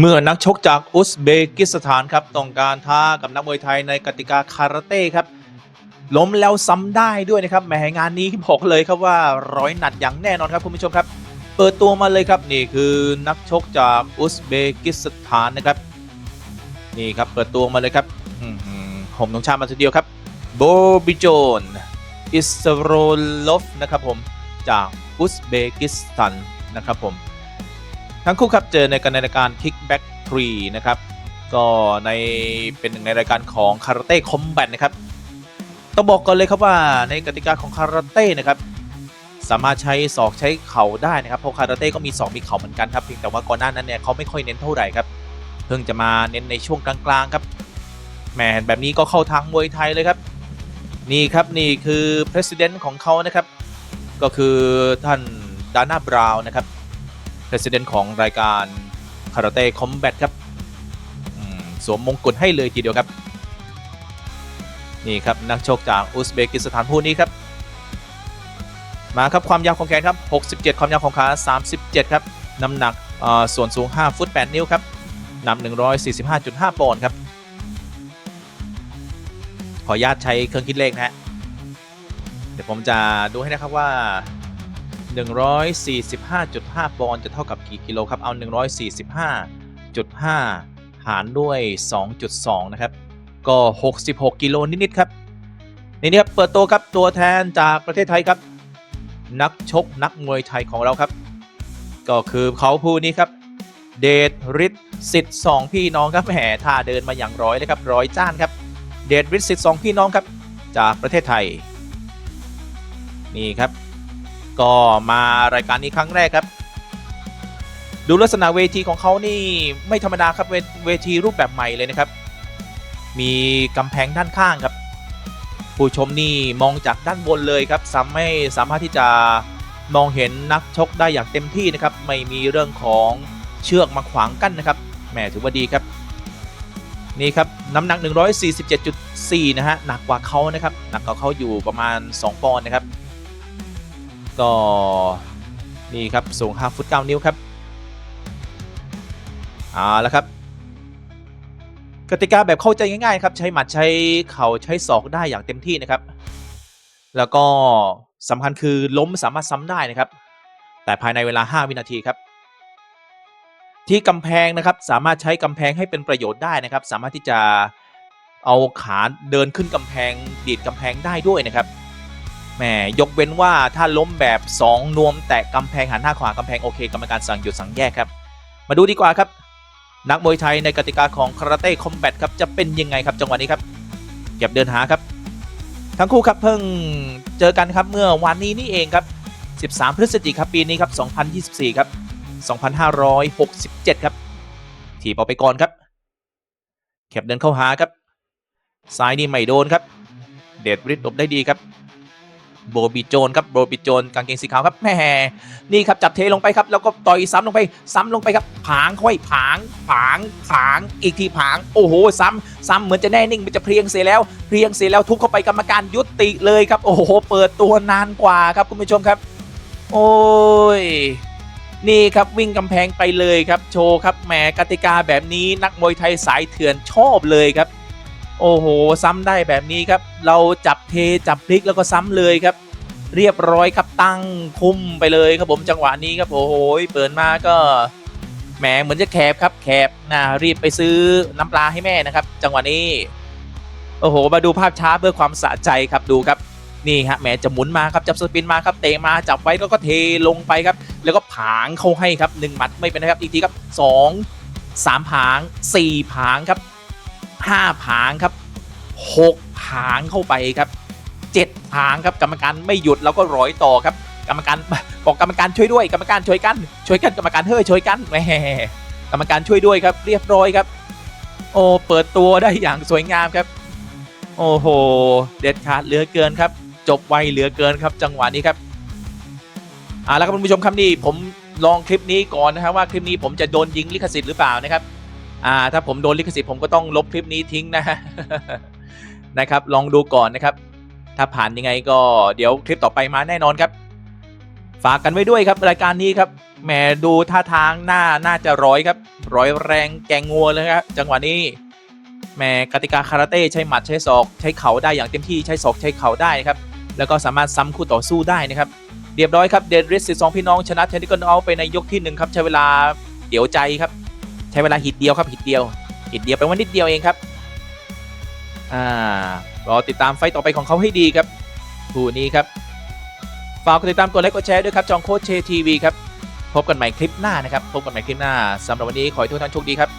เมื่อนักชกจากอุซเบกิสถานครับต้องการท้ากับนักมวยไทยในกติกาคาราเต้ครับ ล้มแล้วซ้ำได้ด้วยนะครับแหมงานนี้บอกเลยครับว่าร้อยหนัดอย่างแน่นอนครับคุณผู้ชมครับ เปิดตัวมาเลยครับนี่คือนักชกจากอุซเบกิสถานนะครับนี่ครับเปิดตัวมาเลยครับหือผมต้องชามาทีเดียวครับโบบิโจนอิสโรลฟนะครับผมจากอุซเบกิสถานนะครับผม ทั้งคู่ครับเจอในกันในรายการ Kickback 3 นะครับ ก็ในเป็นหนึ่งในรายการของคาราเต้คอมแบทนะครับต้องบอกก่อนเลยครับว่าในกติกาของคาราเต้นะครับสามารถใช้ศอกใช้เข่าได้นะครับเพราะคาราเต้ก็มีศอกมีเข่าเหมือนกันครับเพียงแต่ว่าก่อนหน้านั้นเนี่ยเขาไม่ค่อยเน้นเท่าไหร่ครับเพิ่งจะมาเน้นในช่วงกลางๆครับแหมแบบนี้ก็เข้าทางมวยไทยเลยครับ นี่ครับนี่คือ president ของเขานะครับ ก็คือท่านดาน่าบราวน์นะครับ President ของรายการคาราเต้คอมแบทครับสวมมงกุฎให้เลยทีเดียวครับ นี่ครับนักชกจากอุซเบกิสถานผู้นี้ครับ มาครับความยาวของแขนครับ 67 ความยาวของขา37 ครับ น้ำหนักส่วนสูง 5 ฟุต 8 นิ้วครับน้ำ145.5ปอนด์ครับ ขออนุญาตใช้เครื่องคิดเลขนะฮะเดี๋ยวผมจะดูให้นะครับว่า 145.5 ปอนด์จะเท่ากับกี่กิโลครับ เอา 145.5 หารด้วย 2.2 นะครับ ก็ 66 กิโลนิดๆครับ นี่นี่ครับ เปิดตัวครับตัวแทนจากประเทศไทยครับ นักชกนักมวยไทยของเราครับ ก็คือเขาผู้นี้ครับ เดชฤทธิ์สิทธิ์สองพี่น้องครับแหมท่าเดินมาอย่างร้อยเลยครับร้อยจ้านครับ เดชฤทธิ์สิทธิ์สองพี่น้องครับ จากประเทศไทย นี่ครับ ก็มารายการนี้ครั้งแรกครับ ดูลักษณะเวทีของเขานี่ไม่ธรรมดาครับเวเวทีรูปแบบใหม่เลยนะครับ มีกำแพงด้านข้างครับ ผู้ชมนี่มองจากด้านบนเลยครับสามไม่สามารถที่จะมองเห็นนักชกได้อย่างเต็มที่นะครับ ไม่มีเรื่องของเชือกมาขวางกั้นนะครับแหมถือว่าดีครับ นี่ครับน้ำหนัก 147.4 นะฮะหนักกว่าเขานะครับหนักกว่าเขาอยู่ประมาณ 2 ปอนด์นะครับ ก็นี่ครับสูง 5 ฟุต 9 นิ้วครับเอาละครับ กติกาแบบเข้าใจง่ายๆครับใช้หมัดใช้เข่าใช้ศอกได้อย่างเต็มที่นะครับ แล้วก็สำคัญคือล้มสามารถซ้ำได้นะครับ แต่ภายในเวลา 5 วินาทีครับที่กำแพงนะครับสามารถใช้กำแพงให้เป็นประโยชน์ได้นะครับ สามารถที่จะเอาขาเดินขึ้นกำแพงดีดกำแพงได้ด้วยนะครับ แหมยกเว้นว่าถ้าล้มแบบ 2 นวม แตะกำแพงหันหน้าขวากำแพงโอเคกรรมการสั่งหยุดสั่งแยกครับ มาดูดีกว่าครับ นักมวยไทยในกติกาของคาราเต้คอมแบทครับจะเป็นยังไงครับจังหวะนี้ครับ เก็บเดินหาครับ ทั้งคู่ครับเพิ่งเจอกันครับเมื่อวันนี้นี่เองครับ 13 พฤศจิกายนปีนี้ครับ 2024 ครับ 2567 ครับ ถีบออกไปก่อนครับแคบเดินเข้าหาครับซ้ายนี่ไม่โดนครับ เดดริดหลบได้ดีครับ โบบิโจนครับโบบิโจนกางเกงสีขาวครับแหมนี่ครับจับเทลงไปครับแล้วก็ต่อยซ้ำลงไป ซ้ำลงไปครับผางค่อยผางผางผางอีกทีผางโอ้โหซ้ำซ้ำเหมือนจะแน่นิ่งมันจะเพลียงเสียแล้วเพลียงเสียแล้วทุบเข้าไปกรรมการยุติเลยครับโอ้โหเปิดตัวนานกว่าครับคุณผู้ชมครับ โอ้ยนี่ครับวิ่งกำแพงไปเลยครับโชว์ครับแหมกติกาแบบนี้นักมวยไทยสายเถื่อนชอบเลยครับ โอ้โห ซ้ำได้แบบนี้ครับ เราจับเทจับพลิกแล้วก็ซ้ำเลยครับ เรียบร้อยครับตั้งคุมไปเลยครับผมจังหวะนี้ครับโอ้โหเปิดมาก็แหมเหมือนจะแคบครับแคบนะรีบไปซื้อน้ำปลาให้แม่นะครับ จังหวะนี้ โอ้โห มาดูภาพช้าเพื่อความสะใจครับดูครับนี่ฮะแหมจะหมุนมาครับจับสปินมาครับเตะมาจับไว้แล้วก็เทลงไปครับ แล้วก็ผางเข้าให้ครับหนึ่งหมัดไม่เป็นนะครับอีกทีครับสองสามผางสี่ผางครับ ห้าผางครับหกผางเข้าไปครับเจ็ดผางครับกรรมการไม่หยุดแล้วก็ร้อยต่อครับ กรรมการบอกกรรมการช่วยด้วย กรรมการช่วยกัน ช่วยกันกรรมการเฮ้ยช่วยกันแหมกรรมการช่วยด้วยครับ เรียบร้อยครับ โอ้เปิดตัวได้อย่างสวยงามครับ โอ้โห เด็ดขาดเหลือเกินครับ จบไวเหลือเกินครับ จังหวะนี้ครับอ่าแล้วครับคุณผู้ชมครับนี่ผมลองคลิปนี้ก่อนนะครับว่าคลิปนี้ผมจะโดนยิงลิขสิทธิ์หรือเปล่านะครับ อ่าถ้าผมโดนลิขสิทธิ์ผมก็ต้องลบคลิปนี้ทิ้งนะฮะนะครับ ลองดูก่อนนะครับ ถ้าผ่านยังไงก็เดี๋ยวคลิปต่อไปมาแน่นอนครับ ฝากกันไว้ด้วยครับรายการนี้ครับแหมดูท่าทางหน้าน่าจะร้อยครับร้อยแรงแกงงัวเลยครับจังหวะนี้แหมกติกาคาราเต้ใช้หมัดใช้ศอก ใช้เข่าได้อย่างเต็มที่ใช้ศอกใช้เข่าได้นะครับแล้วก็สามารถซ้ำคู่ต่อสู้ได้นะครับเรียบร้อยครับเดดริสสิสองพี่น้องชนะเทนนิคอนเอาไปในยกที่หนึ่งครับใช้เวลาเดี๋ยวใจครับ ช้เวลาหิดเดียวครับหิดเดียวหิดเดียวไปวันนิดเดียวเองครับอ่ารอติดตามไฟต์ต่อไปของเขาให้ดีครับคู่นี้ครับฝากกดติดตามกดไลค์กดแชร์ด้วยครับจองโค้ชเชทีวีครับพบกันใหม่คลิปหน้านะครับพบกันใหม่คลิปหน้าสำหรับวันนี้ขอให้ทุกท่านโชคดีครับ